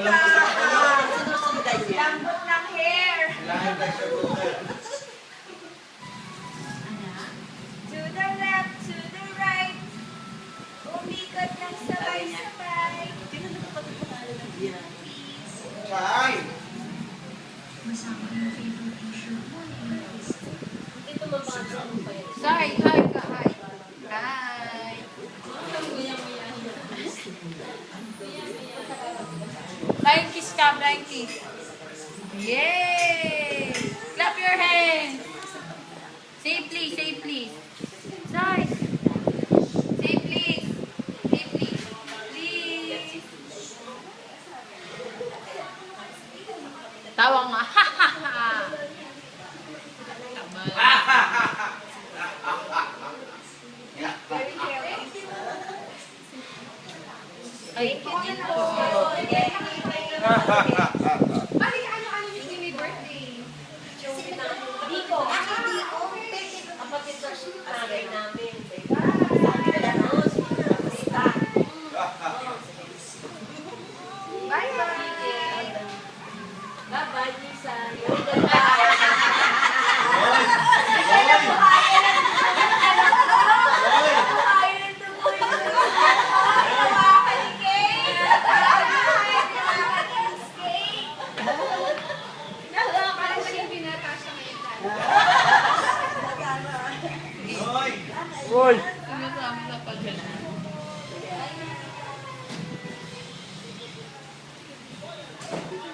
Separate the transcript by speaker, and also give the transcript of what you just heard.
Speaker 1: Sinusundan niya.
Speaker 2: Lambot ng hair.
Speaker 3: Kailangan tayo sa Google.
Speaker 2: To the left, to the right. Umikot ng sabay-sabay.
Speaker 1: Tingnan mo pa ito pangalan ng yan.
Speaker 3: Chay!
Speaker 1: Ito
Speaker 4: 90. Yay! Clap your hands. Say please, say please. Nice. Say please. Say please. Please. Tawa nga. Ha ha ha. Ha.
Speaker 2: Thank you. Thank you.
Speaker 4: Balik ano-ano yung Jimmy birthday?
Speaker 2: Diko.
Speaker 1: Kapatid sa tagay namin. Sabi ko lang, oh, sige na, basta.
Speaker 4: Bye-bye.
Speaker 1: Bye-bye, Lisa.
Speaker 3: Hoy!
Speaker 4: Hoy! Thank you.